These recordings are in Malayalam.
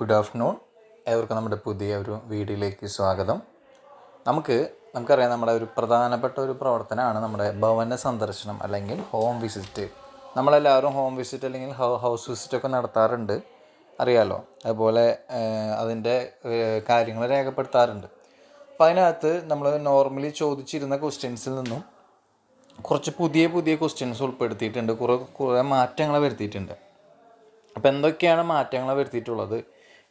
ഗുഡ് ആഫ്റ്റർനൂൺ ഏവർക്കും നമ്മുടെ പുതിയ ഒരു വീഡിയോയിലേക്ക് സ്വാഗതം. നമുക്ക് നമുക്കറിയാം നമ്മുടെ ഒരു പ്രധാനപ്പെട്ട ഒരു പ്രവർത്തനമാണ് നമ്മുടെ ഭവന സന്ദർശനം അല്ലെങ്കിൽ ഹോം വിസിറ്റ് നമ്മളെല്ലാവരും ഹോം വിസിറ്റ് അല്ലെങ്കിൽ ഹൗസ് വിസിറ്റ് ഒക്കെ നടത്താറുണ്ട്. അറിയാലോ? അതുപോലെ അതിന്റെ കാര്യങ്ങൾ രേഖപ്പെടുത്താറുണ്ട്. അപ്പോൾ അതിനകത്ത് നമ്മൾ നോർമലി ചോദിച്ചിരുന്ന ക്വസ്റ്റ്യൻസിൽ നിന്നും കുറച്ച് പുതിയ പുതിയ ക്വസ്റ്റ്യൻസ് ഉൾപ്പെടുത്തിയിട്ടുണ്ട്. കുറേ കുറേ മാറ്റങ്ങൾ വരുത്തിയിട്ടുണ്ട്. അപ്പോൾ എന്തൊക്കെയാണ് മാറ്റങ്ങൾ വരുത്തിയിട്ടുള്ളത്?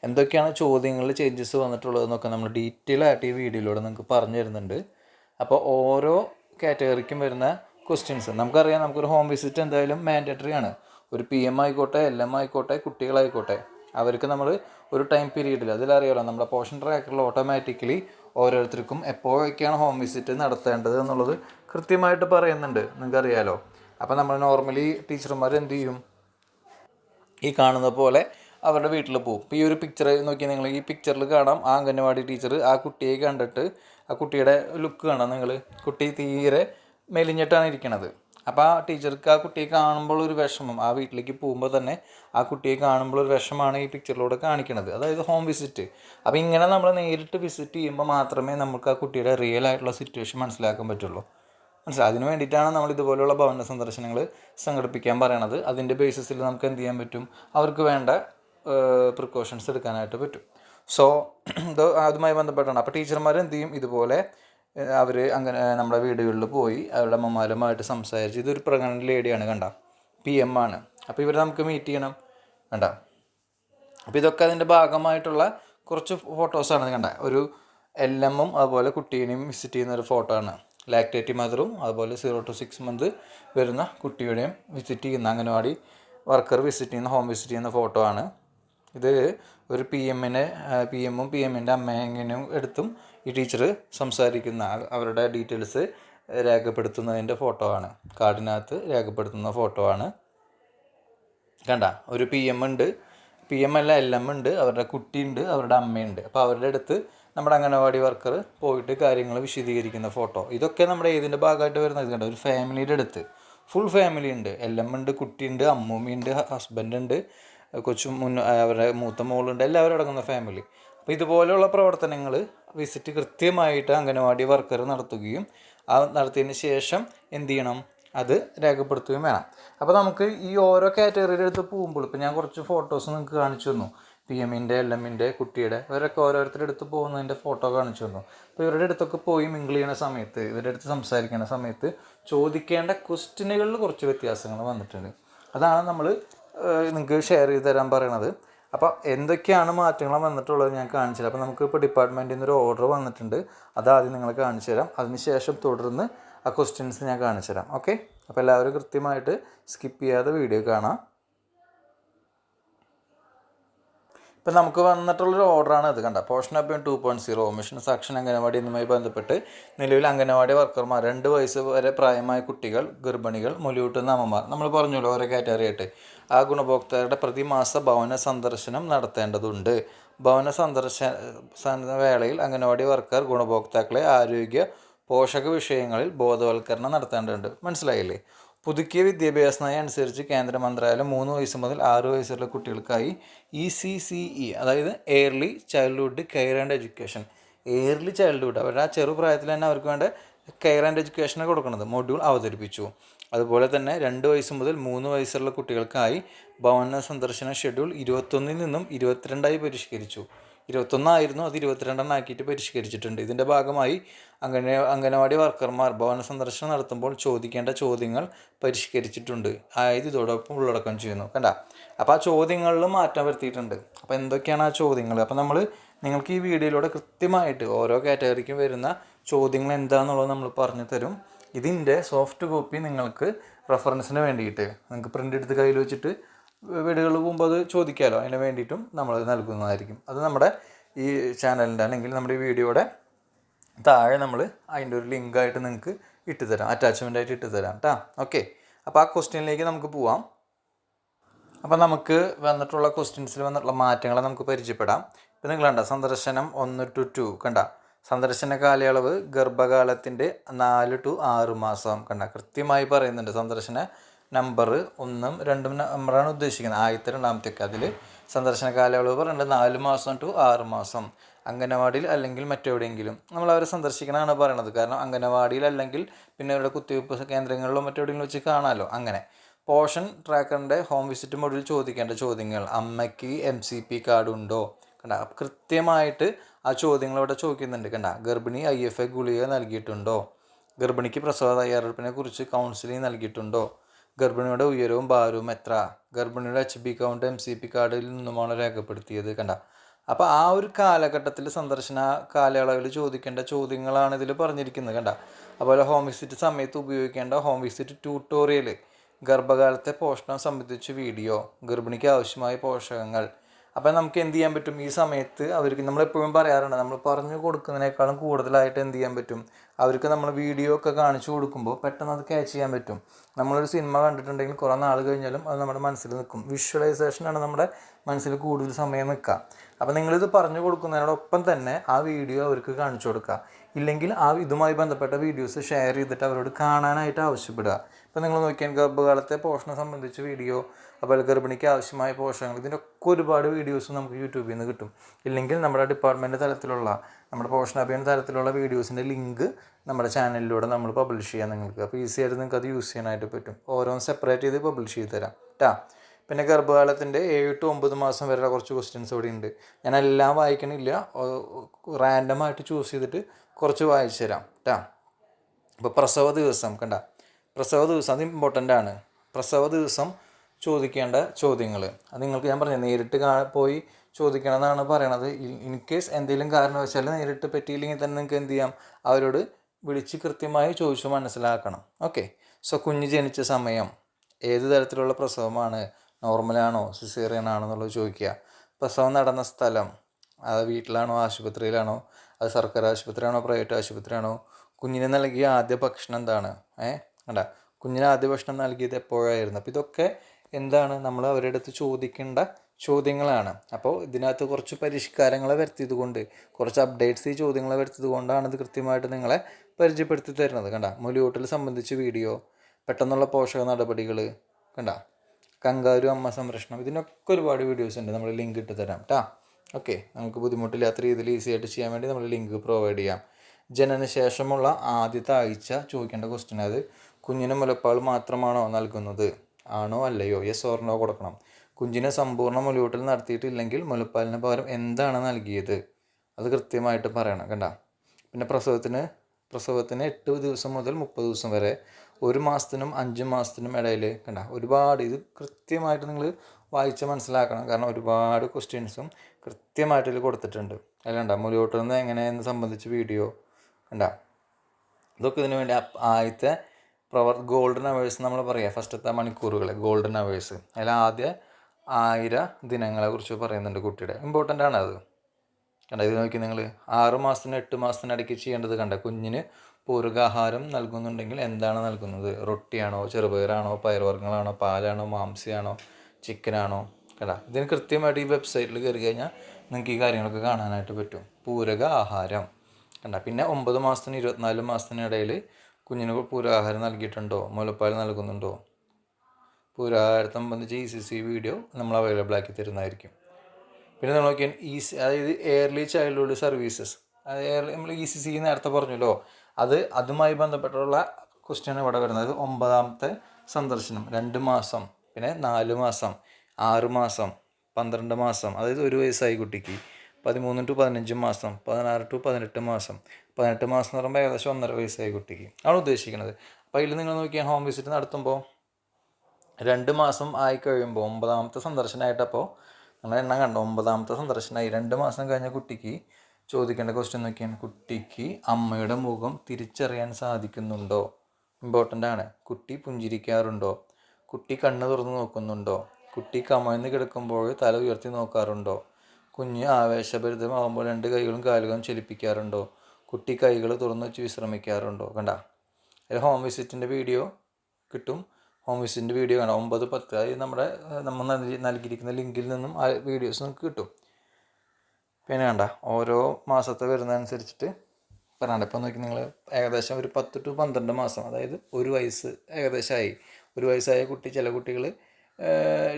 എന്തൊക്കെയാണ് ചോദ്യങ്ങളിൽ ചേഞ്ചസ് വന്നിട്ടുള്ളതെന്നൊക്കെ നമ്മൾ ഡീറ്റെയിൽ ആയിട്ട് ഈ വീഡിയോയിലൂടെ നിങ്ങൾക്ക് പറഞ്ഞു തരുന്നുണ്ട്. അപ്പോൾ ഓരോ കാറ്റഗറിക്കും വരുന്ന ക്വസ്റ്റ്യൻസ് നമുക്കറിയാം നമുക്കൊരു ഹോം വിസിറ്റ് എന്തായാലും മാൻഡേറ്ററി ആണ്. ഒരു പി എം ആയിക്കോട്ടെ എൽ എം ആയിക്കോട്ടെ കുട്ടികളായിക്കോട്ടെ. അവർക്ക് നമ്മൾ ഒരു ടൈം പീരീഡിൽ അതിലറിയാലോ നമ്മുടെ പോഷൻ ട്രാക്കറിൽ ഓട്ടോമാറ്റിക്കലി ഓരോരുത്തർക്കും എപ്പോഴൊക്കെയാണ് ഹോം വിസിറ്റ് നടത്തേണ്ടത് എന്നുള്ളത് കൃത്യമായിട്ട് പറയുന്നുണ്ട്. നിങ്ങൾക്കറിയാലോ. അപ്പോൾ നമ്മൾ നോർമലി ടീച്ചർമാർ എന്ത് ചെയ്യും? ഈ കാണുന്ന പോലെ അവരുടെ വീട്ടിൽ പോകും ഇപ്പോൾ ഈ ഒരു പിക്ചർ നോക്കി നിങ്ങൾ ഈ പിക്ചറിൽ കാണാം. ആ അംഗനവാടി ടീച്ചർ ആ കുട്ടിയെ കണ്ടിട്ട് ആ കുട്ടിയുടെ ലുക്ക് കാണാം നിങ്ങൾ കുട്ടി തീരെ മെലിഞ്ഞിട്ടാണ് ഇരിക്കണത്. അപ്പോൾ ആ ടീച്ചർക്ക് ആ കുട്ടിയെ കാണുമ്പോൾ ഒരു വിഷമം. ആ വീട്ടിലേക്ക് പോകുമ്പോൾ തന്നെ ആ കുട്ടിയെ കാണുമ്പോൾ ഒരു വിഷമാണ് ഈ പിക്ചറിലൂടെ കാണിക്കുന്നത് അതായത് ഹോം വിസിറ്റ് അപ്പോൾ ഇങ്ങനെ നമ്മൾ നേരിട്ട് വിസിറ്റ് ചെയ്യുമ്പോൾ മാത്രമേ നമുക്ക് ആ കുട്ടിയുടെ റിയൽ ആയിട്ടുള്ള സിറ്റുവേഷൻ മനസ്സിലാക്കാൻ പറ്റുള്ളൂ. മനസ്സിലായി അതിന് വേണ്ടിയിട്ടാണ് നമ്മൾ ഇതുപോലെയുള്ള ഭവന സന്ദർശനങ്ങൾ സംഘടിപ്പിക്കാൻ പറയണത്. അതിന്റെ ബേസിസിൽ നമുക്ക് എന്ത് ചെയ്യാൻ പറ്റും? അവർക്ക് വേണ്ട പ്രിക്കോഷൻസ് എടുക്കാനായിട്ട് പറ്റും. സോ ഇത് അതുമായി ബന്ധപ്പെട്ടാണ്. അപ്പോൾ ടീച്ചർമാർ എന്ത് ചെയ്യും? ഇതുപോലെ അവർ അങ്ങനെ നമ്മുടെ വീടുകളിൽ പോയി അവരുടെ അമ്മമാരുമായിട്ട് സംസാരിച്ച് ഇതൊരു പ്രഗ്നന്റ് ലേഡിയാണ് കണ്ട. പി എം ആണ്. അപ്പോൾ ഇവരെ നമുക്ക് മീറ്റ് ചെയ്യണം. കണ്ട? അപ്പോൾ ഇതൊക്കെ അതിന്റെ ഭാഗമായിട്ടുള്ള കുറച്ച് ഫോട്ടോസാണ് കണ്ട. ഒരു എൽ എമ്മും അതുപോലെ കുട്ടീനെയും വിസിറ്റ് ചെയ്യുന്ന ഒരു ഫോട്ടോ ആണ്. ലാക്ടേറ്റി മദറും അതുപോലെ സീറോ ടു സിക്സ് മന്ത് വരുന്ന കുട്ടിയുടെയും വിസിറ്റ് ചെയ്യുന്ന അംഗനവാടി വർക്കർ വിസിറ്റ് ചെയ്യുന്ന ഹോം വിസിറ്റ് ചെയ്യുന്ന ഫോട്ടോ ആണ്. ഇത് ഒരു പി എമ്മിനെ പി എമ്മും പി എമ്മിന്റെ അമ്മയെങ്ങനെയും എടുത്തും ഈ ടീച്ചർ സംസാരിക്കുന്ന അവരുടെ ഡീറ്റെയിൽസ് രേഖപ്പെടുത്തുന്നതിന്റെ ഫോട്ടോ ആണ്. കാർഡിനകത്ത് രേഖപ്പെടുത്തുന്ന ഫോട്ടോ ആണ്. കണ്ട? ഒരു പി എം ഉണ്ട്. പി എം അല്ല എൽ എം ഉണ്ട്. അവരുടെ കുട്ടിയുണ്ട് അവരുടെ അമ്മയുണ്ട് അപ്പോൾ അവരുടെ അടുത്ത് നമ്മുടെ അംഗനവാടി വർക്കർ പോയിട്ട് കാര്യങ്ങൾ വിശദീകരിക്കുന്ന ഫോട്ടോ ഇതൊക്കെ നമ്മുടെ ഏതിന്റെ ഭാഗമായിട്ട് വരുന്നത്? കണ്ടോ? ഒരു ഫാമിലിയുടെ അടുത്ത്. ഫുൾ ഫാമിലി ഉണ്ട്. എൽ എം ഉണ്ട് കുട്ടിയുണ്ട് അമ്മൂമ്മയുണ്ട് ഹസ്ബൻഡ് ഉണ്ട്. കൊച്ചു മുൻ അവരുടെ മൂത്ത മോളുണ്ട് എല്ലാവരും അടങ്ങുന്ന ഫാമിലി അപ്പോൾ ഇതുപോലെയുള്ള പ്രവർത്തനങ്ങൾ വിസിറ്റ് കൃത്യമായിട്ട് അംഗനവാടി വർക്കർ നടത്തുകയും ആ നടത്തിയതിന് ശേഷം എന്ത് ചെയ്യണം? അത് രേഖപ്പെടുത്തുകയും വേണം. അപ്പോൾ നമുക്ക് ഈ ഓരോ കാറ്റഗറിയുടെ അടുത്ത് പോകുമ്പോൾ ഇപ്പോൾ ഞാൻ കുറച്ച് ഫോട്ടോസ് നിങ്ങൾക്ക് കാണിച്ചു തന്നു. പി എമ്മിന്റെ എൽ എമ്മിന്റെ കുട്ടിയുടെ ഇവരൊക്കെ ഓരോരുത്തരുടെ അടുത്ത് പോകുന്നതിന്റെ ഫോട്ടോ കാണിച്ചു തന്നു. അപ്പോൾ ഇവരുടെ അടുത്തൊക്കെ പോയി മിങ്കിൾ ചെയ്യുന്ന സമയത്ത് ഇവരുടെ അടുത്ത് സംസാരിക്കുന്ന സമയത്ത് ചോദിക്കേണ്ട ക്വസ്റ്റ്യനുകളിൽ കുറച്ച് വ്യത്യാസങ്ങൾ വന്നിട്ടുണ്ട്. അതാണ് നമ്മൾ നിങ്ങൾക്ക് ഷെയർ ചെയ്ത് തരാൻ പറയണത്. അപ്പോൾ എന്തൊക്കെയാണ് മാറ്റങ്ങൾ വന്നിട്ടുള്ളത് ഞാൻ കാണിച്ചു തരാം. അപ്പോൾ നമുക്ക് ഇപ്പോൾ ഡിപ്പാർട്ട്മെന്റിൽ നിന്ന് ഒരു ഓർഡർ വന്നിട്ടുണ്ട്. അത് ആദ്യം നിങ്ങൾ കാണിച്ചു തരാം. അതിനുശേഷം തുടർന്ന് ആ ക്വസ്റ്റ്യൻസ് ഞാൻ കാണിച്ചു തരാം. ഓക്കെ അപ്പോൾ എല്ലാവരും കൃത്യമായിട്ട് സ്കിപ്പ് ചെയ്യാതെ വീഡിയോ കാണാം. ഇപ്പം നമുക്ക് വന്നിട്ടുള്ളൊരു ഓർഡറാണ് ഇത് കണ്ട? Poshan up two point zero mission Saksham Anganwadi എന്നിവയുമായി ബന്ധപ്പെട്ട് നിലവിൽ അംഗനവാടി വർക്കർമാർ രണ്ട് വയസ്സ് വരെ പ്രായമായ കുട്ടികൾ ഗർഭിണികൾ മുലയൂട്ടുന്ന അമ്മമാർ നമ്മൾ പറഞ്ഞല്ലോ ഓരോ കാറ്റഗറി ആയിട്ട്. ആ ഗുണഭോക്താക്കളുടെ പ്രതിമാസ ഭവന സന്ദർശനം നടത്തേണ്ടതുണ്ട്. ഭവന സന്ദർശന വേളയിൽ അംഗനവാടി വർക്കർ ഗുണഭോക്താക്കളെ ആരോഗ്യ പോഷക വിഷയങ്ങളിൽ ബോധവൽക്കരണം നടത്തേണ്ടതുണ്ട്. മനസ്സിലായില്ലേ? പുതുക്കിയ വിദ്യാഭ്യാസ നയം അനുസരിച്ച് കേന്ദ്ര മന്ത്രാലയം മൂന്ന് വയസ്സ് മുതൽ ആറ് വയസ്സുള്ള കുട്ടികൾക്കായി ഇ സി സി ഇ അതായത് early childhood care and education early childhood അവരുടെ ആ ചെറുപ്രായത്തിൽ തന്നെ അവർക്ക് വേണ്ട കെയർ ആൻഡ് എഡ്യൂക്കേഷൻ കൊടുക്കുന്നത് മൊഡ്യൂൾ അവതരിപ്പിച്ചു. അതുപോലെ തന്നെ രണ്ട് വയസ്സ് മുതൽ മൂന്ന് വയസ്സുള്ള കുട്ടികൾക്കായി ഭവന സന്ദർശന ഷെഡ്യൂൾ ഇരുപത്തൊന്നിൽ നിന്നും ഇരുപത്തിരണ്ടായി പരിഷ്കരിച്ചു. ഇരുപത്തൊന്നായിരുന്നു അത് ഇരുപത്തിരണ്ടെണ്ണാക്കിയിട്ട് പരിഷ്കരിച്ചിട്ടുണ്ട്. ഇതിന്റെ ഭാഗമായി അംഗന അംഗനവാടി വർക്കർമാർ ഭവന സന്ദർശനം നടത്തുമ്പോൾ ചോദിക്കേണ്ട ചോദ്യങ്ങൾ പരിഷ്കരിച്ചിട്ടുണ്ട്. ആയത് ഇതോടൊപ്പം ഉള്ളടക്കം ചെയ്യുന്നു. കണ്ട? അപ്പോൾ ആ ചോദ്യങ്ങളിൽ മാറ്റം വരുത്തിയിട്ടുണ്ട്. അപ്പോൾ എന്തൊക്കെയാണ് ആ ചോദ്യങ്ങൾ അപ്പോൾ നമ്മൾ നിങ്ങൾക്ക് ഈ വീഡിയോയിലൂടെ കൃത്യമായിട്ട് ഓരോ കാറ്റഗറിക്കും വരുന്ന ചോദ്യങ്ങൾ എന്താണെന്നുള്ളത് നമ്മൾ പറഞ്ഞു തരും. ഇതിന്റെ സോഫ്റ്റ് കോപ്പി നിങ്ങൾക്ക് റെഫറൻസിന് വേണ്ടിയിട്ട്. നിങ്ങൾക്ക് പ്രിന്റ് എടുത്ത് കയ്യിൽ വെച്ചിട്ട് വീടുകളിൽ പോകുമ്പോൾ അത് ചോദിക്കാമല്ലോ അതിന് വേണ്ടിയിട്ടും നമ്മൾ നൽകുന്നതായിരിക്കും. അത് നമ്മുടെ ഈ ചാനലിന്റെ അല്ലെങ്കിൽ നമ്മുടെ ഈ വീഡിയോയുടെ താഴെ നമ്മൾ അതിന്റെ ഒരു ലിങ്കായിട്ട് നിങ്ങൾക്ക് ഇട്ട് തരാം അറ്റാച്ച്മെന്റ് ആയിട്ട് ഇട്ട് തരാം കേട്ടോ ഓക്കെ അപ്പോൾ ആ ക്വസ്റ്റ്യനിലേക്ക് നമുക്ക് പോവാം. അപ്പോൾ നമുക്ക് വന്നിട്ടുള്ള ക്വസ്റ്റ്യൻസിൽ വന്നിട്ടുള്ള മാറ്റങ്ങളെ നമുക്ക് പരിചയപ്പെടാം. ഇപ്പം നിങ്ങൾ കണ്ട സന്ദർശനം ഒന്ന് ടു ടു കണ്ട. സന്ദർശന കാലയളവ് ഗർഭകാലത്തിന്റെ നാല് ടു ആറ് മാസം കണ്ട. കൃത്യമായി പറയുന്നുണ്ട് സന്ദർശന നമ്പർ ഒന്നും രണ്ടും നമ്പറാണ് ഉദ്ദേശിക്കുന്നത്. ആദ്യത്തെ രണ്ടാമത്തേക്ക് അതിൽ സന്ദർശന കാലയളവ് പറയുന്നത് നാല് മാസം ടു ആറ് മാസം. അംഗനവാടിയിൽ അല്ലെങ്കിൽ മറ്റെവിടെയെങ്കിലും. നമ്മൾ അവരെ സന്ദർശിക്കണമെന്നാണ് പറയണത്. കാരണം അംഗനവാടിയിൽ അല്ലെങ്കിൽ പിന്നെ അവരുടെ കുത്തിവയ്പ്പ് കേന്ദ്രങ്ങളിലോ മറ്റെവിടെയെങ്കിലും വെച്ച് കാണാമല്ലോ അങ്ങനെ. പോഷൻ ട്രാക്കറിന്റെ ഹോം വിസിറ്റ് മൊഡ്യൂൾ ചോദിക്കേണ്ട ചോദ്യങ്ങൾ. അമ്മയ്ക്ക് എം സി പി കാർഡ് ഉണ്ടോ? കണ്ട കൃത്യമായിട്ട് ആ ചോദ്യങ്ങൾ അവിടെ ചോദിക്കുന്നുണ്ട്. കണ്ട ഗർഭിണി ഐ എഫ് എ ഗുളിക നൽകിയിട്ടുണ്ടോ? ഗർഭിണിക്ക് പ്രസവ തയ്യാറെടുപ്പിനെ കുറിച്ച് കൗൺസിലിംഗ് നൽകിയിട്ടുണ്ടോ? ഗർഭിണിയുടെ ഉയരവും ഭാരവും എത്ര? ഗർഭിണിയുടെ H B count M C P കാർഡിൽ നിന്നുമാണ് രേഖപ്പെടുത്തിയത്? കണ്ട. അപ്പോൾ ആ ഒരു കാലഘട്ടത്തിൽ സന്ദർശന കാലയളവിൽ ചോദിക്കേണ്ട ചോദ്യങ്ങളാണ് ഇതിൽ പറഞ്ഞിരിക്കുന്നത്. കണ്ട. അതുപോലെ ഹോം വിസിറ്റ് സമയത്ത് ഉപയോഗിക്കേണ്ട ഹോം വിസിറ്റ് ട്യൂട്ടോറിയൽ ഗർഭകാലത്തെ പോഷണം സംബന്ധിച്ച് വീഡിയോ ഗർഭിണിക്ക് ആവശ്യമായ പോഷകങ്ങൾ അപ്പം നമുക്ക് എന്ത് ചെയ്യാൻ പറ്റും? ഈ സമയത്ത് അവർക്ക് നമ്മളെപ്പോഴും പറയാറുണ്ട് നമ്മൾ പറഞ്ഞു കൊടുക്കുന്നതിനേക്കാളും കൂടുതലായിട്ട് എന്ത് ചെയ്യാൻ പറ്റും? അവർക്ക് നമ്മൾ വീഡിയോ ഒക്കെ കാണിച്ചു കൊടുക്കുമ്പോൾ പെട്ടെന്ന് അത് ക്യാച്ച് ചെയ്യാൻ പറ്റും. നമ്മളൊരു സിനിമ കണ്ടിട്ടുണ്ടെങ്കിൽ കുറേ നാൾ കഴിഞ്ഞാലും അത് നമ്മുടെ മനസ്സിൽ നിൽക്കും. വിഷ്വലൈസേഷനാണ് നമ്മുടെ മനസ്സിൽ കൂടുതൽ സമയം നിൽക്കുക. അപ്പോൾ നിങ്ങളിത് പറഞ്ഞു കൊടുക്കുന്നതിനോടൊപ്പം തന്നെ ആ വീഡിയോ അവർക്ക് കാണിച്ചു കൊടുക്കുക. ഇല്ലെങ്കിൽ ആ ഇതുമായി ബന്ധപ്പെട്ട വീഡിയോസ് ഷെയർ ചെയ്തിട്ട് അവരോട് കാണാനായിട്ട് ആവശ്യപ്പെടുക. ഇപ്പം നിങ്ങൾ നോക്കിയാൽ ഗർഭകാലത്തെ പോഷണം സംബന്ധിച്ച് വീഡിയോ അതുപോലെ ഗർഭിണിക്ക് ആവശ്യമായ പോഷകങ്ങൾ. ഇതിന്റെയൊക്കെ ഒരുപാട് വീഡിയോസ് നമുക്ക് യൂട്യൂബിൽ നിന്ന് കിട്ടും. ഇല്ലെങ്കിൽ നമ്മുടെ ഡിപ്പാർട്ട്മെന്റ് തലത്തിലുള്ള നമ്മുടെ പോഷണാഭിയാൻ തലത്തിലുള്ള വീഡിയോസിന്റെ ലിങ്ക് നമ്മുടെ ചാനലിലൂടെ നമ്മൾ പബ്ലിഷ് ചെയ്യാം നിങ്ങൾക്ക്. അപ്പോൾ ഈസി ആയിട്ട് നിങ്ങൾക്ക് അത് യൂസ് ചെയ്യാനായിട്ട് പറ്റും. ഓരോന്ന് സെപ്പറേറ്റ് ചെയ്ത് പബ്ലിഷ് ചെയ്ത് തരാം. കേട്ടോ പിന്നെ ഗർഭകാലത്തിന്റെ ഏഴ് ടു ഒമ്പത് മാസം വരെയുള്ള കുറച്ച് ക്വസ്റ്റ്യൻസ് ഇവിടെ ഉണ്ട്. ഞാൻ എല്ലാം വായിക്കണില്ല. റാൻഡമായിട്ട് ചൂസ് ചെയ്തിട്ട് കുറച്ച് വായിച്ചു തരാം. കേട്ടോ ഇപ്പോൾ പ്രസവ ദിവസം കണ്ട. പ്രസവ ദിവസം അത് ഇമ്പോർട്ടന്റ് ആണ്. പ്രസവ ദിവസം ചോദിക്കേണ്ട ചോദ്യങ്ങൾ അത് നിങ്ങൾക്ക് ഞാൻ പറഞ്ഞു നേരിട്ട് കാ പോയി ചോദിക്കണം എന്നാണ് പറയണത് ഇൻ കേസ് എന്തെങ്കിലും കാരണവശാൽ നേരിട്ട് പറ്റിയില്ലെങ്കിൽ തന്നെ നിങ്ങൾക്ക് എന്ത് ചെയ്യാം? അവരോട് വിളിച്ച് കൃത്യമായി ചോദിച്ചു മനസ്സിലാക്കണം. ഓക്കെ സോ കുഞ്ഞ് ജനിച്ച സമയം ഏത് തരത്തിലുള്ള പ്രസവമാണ്? നോർമലാണോ സിസേറിയൻ ആണോ എന്നുള്ളത് ചോദിക്കുക. പ്രസവം നടന്ന സ്ഥലം അത് വീട്ടിലാണോ? ആശുപത്രിയിലാണോ? അത് സർക്കാർ ആശുപത്രിയാണോ? പ്രൈവറ്റ് ആശുപത്രിയാണോ? കുഞ്ഞിന് നൽകിയ ആദ്യ ഭക്ഷണം എന്താണ്? ഏഹ് കണ്ട? കുഞ്ഞിന് ആദ്യ ഭക്ഷണം നൽകിയത് എപ്പോഴായിരുന്നു? അപ്പോൾ ഇതൊക്കെ എന്താണ് നമ്മൾ അവരുടെ അടുത്ത് ചോദിക്കേണ്ട ചോദ്യങ്ങളാണ്. അപ്പോൾ ഇതിനകത്ത് കുറച്ച് പരിഷ്കാരങ്ങൾ വരുത്തിയത് കൊണ്ട് കുറച്ച് അപ്ഡേറ്റ്സ് ഈ ചോദ്യങ്ങൾ വരുത്തിയത് കൊണ്ടാണ് ഇത് കൃത്യമായിട്ട് നിങ്ങളെ പരിചയപ്പെടുത്തി തരുന്നത് കണ്ട? മുലിയൂട്ടൽ സംബന്ധിച്ച് വീഡിയോ പെട്ടെന്നുള്ള പോഷക നടപടികൾ കണ്ട? കങ്കാരു അമ്മ സംരക്ഷണം ഇതിനൊക്കെ ഒരുപാട് വീഡിയോസ് ഉണ്ട്. നമ്മൾ ലിങ്ക് ഇട്ട് തരാം കേട്ടോ ഓക്കെ നമുക്ക് ബുദ്ധിമുട്ടില്ലാത്ത രീതിയിൽ ഈസി ആയിട്ട് ചെയ്യാൻ വേണ്ടി നമ്മൾ ലിങ്ക് പ്രൊവൈഡ് ചെയ്യാം. ജനന ശേഷമുള്ള ആദ്യത്തെ ആഴ്ച ചോദിക്കേണ്ട ക്വസ്റ്റ്യൻ അത് കുഞ്ഞിന് മുലപ്പാൽ മാത്രമാണോ നൽകുന്നത്? ആണോ അല്ലയോ? യെസ് ഓർണോ കൊടുക്കണം. കുഞ്ഞിനെ സമ്പൂർണ മുലയൂട്ടൽ നടത്തിയിട്ടില്ലെങ്കിൽ മുലപ്പാലിന് പകരം എന്താണ് നൽകിയത്? അത് കൃത്യമായിട്ട് പറയണം കണ്ട? പിന്നെ പ്രസവത്തിന് പ്രസവത്തിന് എട്ട് ദിവസം മുതൽ മുപ്പത് ദിവസം വരെ ഒരു മാസത്തിനും അഞ്ച് മാസത്തിനും ഇടയിൽ കണ്ട? ഒരുപാട് ഇത് കൃത്യമായിട്ട് നിങ്ങൾ വായിച്ച് മനസ്സിലാക്കണം. കാരണം ഒരുപാട് ക്വസ്റ്റ്യൻസും കൃത്യമായിട്ട് ഇതിൽ കൊടുത്തിട്ടുണ്ട്. അതിലുണ്ട മുലയൂട്ടൽ നിന്ന് എങ്ങനെയെന്ന് സംബന്ധിച്ച് വീഡിയോ കണ്ട? ഇതൊക്കെ ഇതിനു വേണ്ടി ആദ്യത്തെ പ്രവർ ഗോൾഡൻ അവേഴ്സ് നമ്മൾ പറയാം. ഫസ്റ്റത്തെ മണിക്കൂറുകൾ ഗോൾഡൻ അവേഴ്സ് അതിൽ ആദ്യ ആയിര ദിനങ്ങളെ കുറിച്ച് പറയുന്നുണ്ട് കുട്ടിയുടെ. ഇമ്പോർട്ടന്റ് ആണ് അത്. കണ്ട ഇത് നോക്കി നിങ്ങൾ ആറ് മാസത്തിന് എട്ട് മാസത്തിന് ഇടയ്ക്ക് ചെയ്യേണ്ടത് കണ്ട? കുഞ്ഞിന് പൂരകാഹാരം നൽകുന്നുണ്ടെങ്കിൽ എന്താണ് നൽകുന്നത്? റൊട്ടിയാണോ ചെറുപയറാണോ പയർവർഗങ്ങളാണോ പാലാണോ മാംസയാണോ ചിക്കനാണോ? കണ്ട? ഇതിന് കൃത്യമായിട്ട് ഈ വെബ്സൈറ്റിൽ കയറി കഴിഞ്ഞാൽ നിങ്ങൾക്ക് ഈ കാര്യങ്ങളൊക്കെ കാണാനായിട്ട് പറ്റും. പൂരക ആഹാരം. കണ്ട? പിന്നെ ഒമ്പത് മാസത്തിന് ഇരുപത്തിനാല് മാസത്തിന് ഇടയിൽ കുഞ്ഞിന് പൂരാഹാരം നൽകിയിട്ടുണ്ടോ? മുലപ്പാൽ നൽകുന്നുണ്ടോ? പൂരാഹാരം സംബന്ധിച്ച് ഇ സി സി വീഡിയോ നമ്മൾ അവൈലബിൾ ആക്കി തരുന്നതായിരിക്കും. പിന്നെ നമ്മൾ നോക്കിയാൽ ഈ അതായത് എയർലി ചൈൽഡ്ഹുഡ് സർവീസസ് അതായത് നമ്മൾ ഇ സി സി നേരത്തെ പറഞ്ഞല്ലോ. അത് അതുമായി ബന്ധപ്പെട്ടുള്ള ക്വസ്റ്റ്യൻ ഇവിടെ വരുന്നത്. ഒമ്പതാമത്തെ സന്ദർശനം. രണ്ട് മാസം പിന്നെ നാല് മാസം ആറ് മാസം പന്ത്രണ്ട് മാസം അതായത് ഒരു വയസ്സായി കുട്ടിക്ക്. പതിമൂന്ന് ടു പതിനഞ്ച് മാസം പതിനാറ് ടു പതിനെട്ട് മാസം. പതിനെട്ട് മാസം എന്ന് പറയുമ്പോൾ ഏകദേശം ഒന്നര വയസ്സായി കുട്ടിക്ക്. ആണ് ഉദ്ദേശിക്കുന്നത്. അപ്പോൾ അതിൽ നിങ്ങൾ നോക്കിയാൽ ഹോം വിസിറ്റ് നടത്തുമ്പോൾ രണ്ട് മാസം ആയി കഴിയുമ്പോൾ ഒമ്പതാമത്തെ സന്ദർശനമായിട്ടപ്പോൾ നമ്മൾ എണ്ണം കണ്ടു. ഒമ്പതാമത്തെ സന്ദർശനമായി രണ്ട് മാസം കഴിഞ്ഞ കുട്ടിക്ക് ചോദിക്കേണ്ട ക്വസ്റ്റ്യൻ നോക്കിയാണ്. കുട്ടിക്ക് അമ്മയുടെ മുഖം തിരിച്ചറിയാൻ സാധിക്കുന്നുണ്ടോ? ഇമ്പോർട്ടന്റ് ആണ്. കുട്ടി പുഞ്ചിരിക്കാറുണ്ടോ? കുട്ടി കണ്ണ് തുറന്ന് നോക്കുന്നുണ്ടോ? കുട്ടി കമഴ്ന്ന് കിടക്കുമ്പോൾ തല ഉയർത്തി നോക്കാറുണ്ടോ? കുഞ്ഞ് ആവേശഭരിതമാകുമ്പോൾ രണ്ട് കൈകളും കാലുകളും ചലിപ്പിക്കാറുണ്ടോ? കുട്ടി കൈകൾ തുറന്ന് വെച്ച് വിശ്രമിക്കാറുണ്ടോ? കണ്ട? അതിൽ ഹോം വിസിറ്റിന്റെ വീഡിയോ കിട്ടും. ഹോം വിസിറ്റിന്റെ വീഡിയോ കാണാം. ഒമ്പത് പത്ത് അതായത് നമ്മുടെ നമ്മൾ നൽകിയിരിക്കുന്ന ലിങ്കിൽ നിന്നും ആ വീഡിയോസ് നമുക്ക് കിട്ടും. പിന്നെ കണ്ട ഓരോ മാസത്തെ വരുന്നതനുസരിച്ചിട്ട് പറയണ്ട ഇപ്പം നോക്കി നിങ്ങൾ ഏകദേശം ഒരു പത്ത് ടു പന്ത്രണ്ട് മാസം അതായത് ഒരു വയസ്സ് ഏകദേശമായി ഒരു വയസ്സായ കുട്ടി ചില കുട്ടികൾ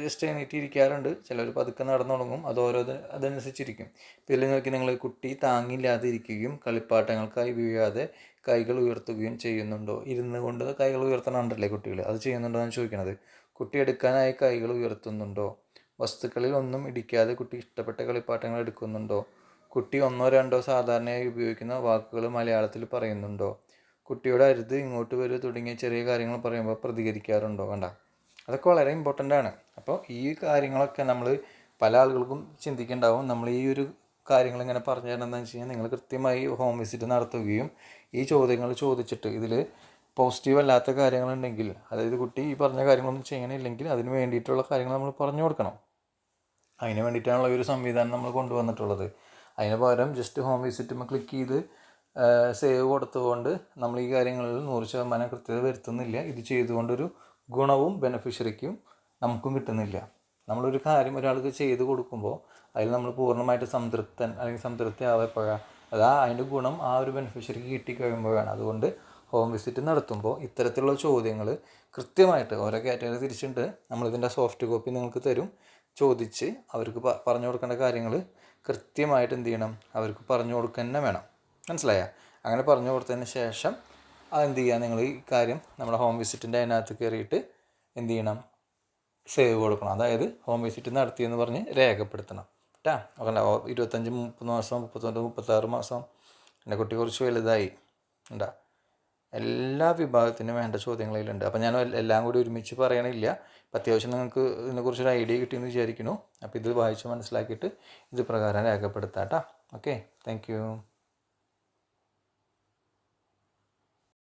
ജസ്റ്റ് എണീറ്റ് ഇരിക്കാറുണ്ട് ചിലർ പതുക്കെ നടന്നു തുടങ്ങും അത് ഓരോ അതനുസരിച്ചിരിക്കും. ഇപ്പോൾ നോക്കി നിങ്ങൾ കുട്ടി താങ്ങില്ലാതെ ഇരിക്കുകയും കളിപ്പാട്ടങ്ങൾക്കായി വീഴാതെ കൈകൾ ഉയർത്തുകയും ചെയ്യുന്നുണ്ടോ? ഇരുന്ന് കൊണ്ട് കൈകൾ ഉയർത്തണമുണ്ടല്ലേ കുട്ടികൾ അത് ചെയ്യുന്നുണ്ടോ എന്ന് ചോദിക്കണത്. കുട്ടി എടുക്കാനായി കൈകൾ ഉയർത്തുന്നുണ്ടോ? വസ്തുക്കളിൽ ഒന്നും ഇടിക്കാതെ കുട്ടി ഇഷ്ടപ്പെട്ട കളിപ്പാട്ടങ്ങൾ എടുക്കുന്നുണ്ടോ? കുട്ടി ഒന്നോ രണ്ടോ സാധാരണയായി ഉപയോഗിക്കുന്ന വാക്കുകൾ മലയാളത്തിൽ പറയുന്നുണ്ടോ? കുട്ടിയോട് അരുത് ഇങ്ങോട്ട് വരൂ തുടങ്ങിയ ചെറിയ കാര്യങ്ങൾ പറയുമ്പോൾ പ്രതികരിക്കാറുണ്ടോ? വേണ്ട. അതൊക്കെ വളരെ ഇമ്പോർട്ടന്റ് ആണ്. അപ്പോൾ ഈ കാര്യങ്ങളൊക്കെ നമ്മൾ പല ആളുകൾക്കും ചിന്തിക്കേണ്ടാവും. നമ്മൾ ഈ ഒരു കാര്യങ്ങൾ ഇങ്ങനെ പറഞ്ഞു തരണമെന്ന് വെച്ച് കഴിഞ്ഞാൽ നിങ്ങൾ കൃത്യമായി ഹോം വിസിറ്റ് നടത്തുകയും ഈ ചോദ്യങ്ങൾ ചോദിച്ചിട്ട് ഇതിൽ പോസിറ്റീവ് അല്ലാത്ത കാര്യങ്ങളുണ്ടെങ്കിൽ അതായത് കുട്ടി ഈ പറഞ്ഞ കാര്യങ്ങളൊന്നും ചെയ്യണില്ലെങ്കിൽ അതിന് വേണ്ടിയിട്ടുള്ള കാര്യങ്ങൾ നമ്മൾ പറഞ്ഞു കൊടുക്കണം. അതിന് വേണ്ടിയിട്ടാണുള്ള ഈ ഒരു സംവിധാനം നമ്മൾ കൊണ്ടുവന്നിട്ടുള്ളത്. അതിന് പകരം ജസ്റ്റ് ഹോം വിസിറ്റുമ്പോൾ ക്ലിക്ക് ചെയ്ത് സേവ് കൊടുത്തുകൊണ്ട് നമ്മൾ ഈ കാര്യങ്ങളിൽ നൂറ് ശതമാനം കൃത്യത വരുത്തുന്നില്ല. ഇത് ചെയ്തുകൊണ്ടൊരു ഗുണവും ബെനഫിഷ്യറിക്കും നമുക്കും കിട്ടുന്നില്ല. നമ്മളൊരു കാര്യം ഒരാൾക്ക് ചെയ്ത് കൊടുക്കുമ്പോൾ അതിൽ നമ്മൾ പൂർണമായിട്ട് സംതൃപ്തൻ അല്ലെങ്കിൽ സംതൃപ്തി ആവപ്പോഴാണ് അത് അതിന്റെ ഗുണം ആ ഒരു ബെനിഫിഷ്യറിക്ക് കിട്ടിക്കഴിയുമ്പോഴാണ്. അതുകൊണ്ട് ഹോം വിസിറ്റ് നടത്തുമ്പോൾ ഇത്തരത്തിലുള്ള ചോദ്യങ്ങൾ കൃത്യമായിട്ട് ഓരോ കാറ്റഗറി തിരിച്ചിട്ട് നമ്മളിതിന്റെ സോഫ്റ്റ് കോപ്പി നിങ്ങൾക്ക് തരും. ചോദിച്ച് അവർക്ക് പറഞ്ഞു കൊടുക്കേണ്ട കാര്യങ്ങൾ കൃത്യമായിട്ട് എന്ത് ചെയ്യണം? അവർക്ക് പറഞ്ഞു കൊടുക്കുക തന്നെ വേണം. മനസ്സിലായ? അങ്ങനെ പറഞ്ഞു കൊടുത്തതിന് ശേഷം അതെന്ത് ചെയ്യുക നിങ്ങൾ ഈ കാര്യം നമ്മുടെ ഹോം വിസിറ്റിന്റെ അതിനകത്ത് കയറിയിട്ട് എന്ത് ചെയ്യണം? സേവ് കൊടുക്കണം. അതായത് ഹോം വിസിറ്റ് നടത്തിയെന്ന് പറഞ്ഞ് രേഖപ്പെടുത്തണം. കേട്ടാ ഓക്കെ. ഇരുപത്തഞ്ച് മുപ്പത് മാസം മുപ്പത്തൊന്ന് മുപ്പത്താറ് മാസം. എന്റെ കുട്ടി കുറച്ച് വലുതായി. ഉണ്ടാ എല്ലാ വിഭാഗത്തിനും വേണ്ട ചോദ്യങ്ങളിലുണ്ട് അപ്പോൾ ഞാൻ എല്ലാം കൂടി ഒരുമിച്ച് പറയണില്ല. അപ്പം അത്യാവശ്യം നിങ്ങൾക്ക് ഇതിനെക്കുറിച്ചൊരു ഐഡിയ കിട്ടിയെന്ന് വിചാരിക്കുന്നു. അപ്പോൾ ഇത് വായിച്ച് മനസ്സിലാക്കിയിട്ട് ഇത് പ്രകാരം രേഖപ്പെടുത്താം കേട്ടോ ഓക്കെ. താങ്ക്